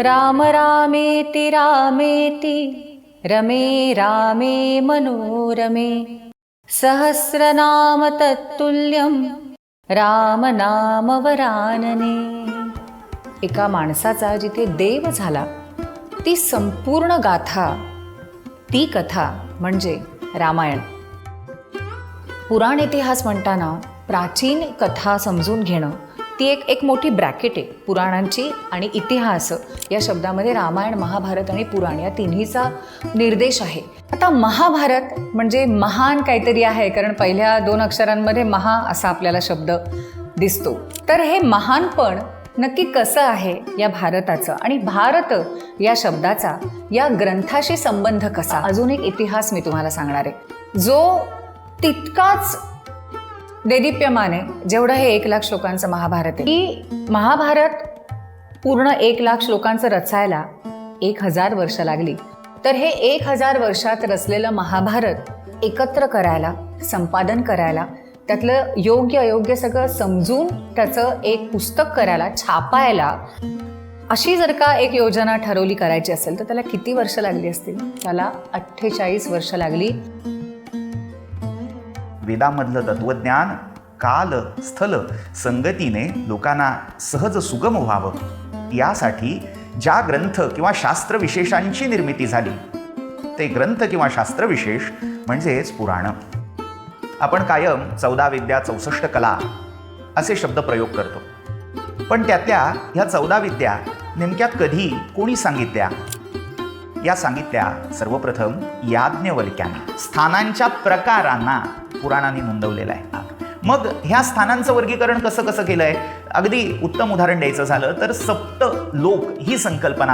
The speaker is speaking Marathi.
राम रामेति रामेति रमे रामे मनोरमे। सहस्रनाम तत्तुल्यं रामनामवरानने एका माणसाचा जिथे देव झाला ती संपूर्ण गाथा ती कथा म्हणजे रामायण. पुराण इतिहास म्हणताना प्राचीन कथा समजून घेणं ती एक एक मोठी ब्रॅकेट आहे पुराणांची आणि इतिहास. या शब्दामध्ये रामायण महाभारत आणि पुराण या तिन्हीचा निर्देश आहे. आता महाभारत म्हणजे महान काहीतरी आहे कारण पहिल्या दोन अक्षरांमध्ये महा असा आपल्याला शब्द दिसतो. तर हे महानपण नक्की कसं आहे या भारताचं? आणि भारत या शब्दाचा या ग्रंथाशी संबंध कसा? अजून एक इतिहास मी तुम्हाला सांगणार आहे. जो तितकाच देदीप्यमान आहे जेवढं हे एक लाख श्लोकांचं महाभारत आहे की महाभारत पूर्ण एक लाख श्लोकांचं रचायला एक हजार वर्ष लागली. तर हे एक हजार वर्षात रचलेलं महाभारत एकत्र करायला संपादन करायला त्यातलं योग्य अयोग्य सगळं समजून त्याचं एक पुस्तक करायला छापायला अशी जर का एक योजना ठरवली करायची असेल तर त्याला किती वर्ष लागली असतील? त्याला अठ्ठेचाळीस वर्ष लागली. वेदामधलं तत्वज्ञान काल स्थल संगतीने लोकांना सहज सुगम व्हावं. यासाठी ज्या ग्रंथ किंवा शास्त्रविशेषांची निर्मिती झाली ते ग्रंथ किंवा शास्त्रविशेष म्हणजेच पुराणं. आपण कायम चौदा विद्या चौसष्ट कला असे शब्द प्रयोग करतो. पण त्यातल्या ह्या चौदा विद्या नेमक्या कधी कोणी सांगितल्या? या सांगितल्या सर्वप्रथम याज्ञवल्क्याने. स्थानांच्या प्रकारांना पुराणांनी नोंदवलेलं आहे. मग ह्या स्थानांचं वर्गीकरण कसं कसं केलंय? अगदी उत्तम उदाहरण द्यायचं झालं तर सप्त लोक ही संकल्पना